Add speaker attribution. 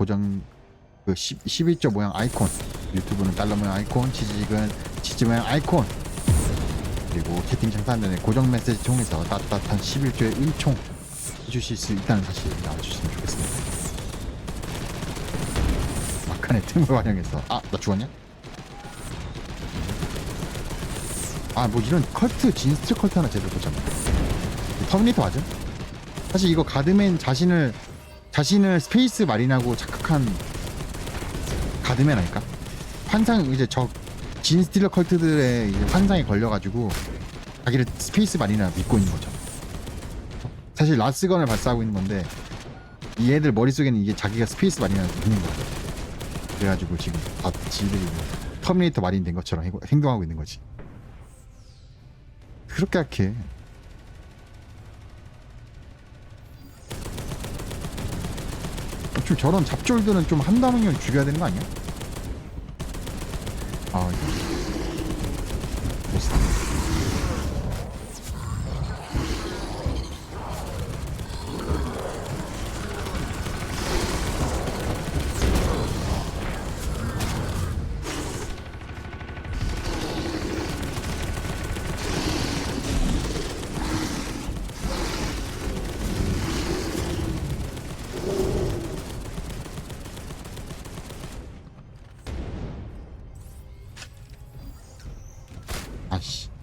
Speaker 1: 고정 그 10, 11조 모양 아이콘. 유튜브는 달러 모양 아이콘 치즈직은 치즈 모양 아이콘. 그리고 채팅창 사람들의 고정 메시지 통해서 따뜻한 11조의 은총 해주실 수 있다는 사실 알아주시면 좋겠습니다. 막간의 틈을 활용해서. 아 나 죽었냐? 아 뭐 이런 컬트 진스트 컬트 하나 제대로 보자면. 터미네이터 맞아? 사실 이거 가드맨 자신을 자신을 스페이스 마린하고 착각한 가드맨 아닐까? 환상 이제 저 진스틸러 컬트들의 이제 환상에 걸려가지고 자기를 스페이스 마린이라 믿고 있는 거죠. 사실 라스건을 발사하고 있는 건데 이 애들 머릿속에는 이게 자기가 스페이스 마린이라 믿는 거죠. 그래가지고 지금 다 지들이 뭐 터미네이터 마린 된 것처럼 행- 행동하고 있는 거지. 그렇게 약해. 좀 저런 잡졸들은 좀 한다면 죽여야 되는 거 아니야? 아. よし。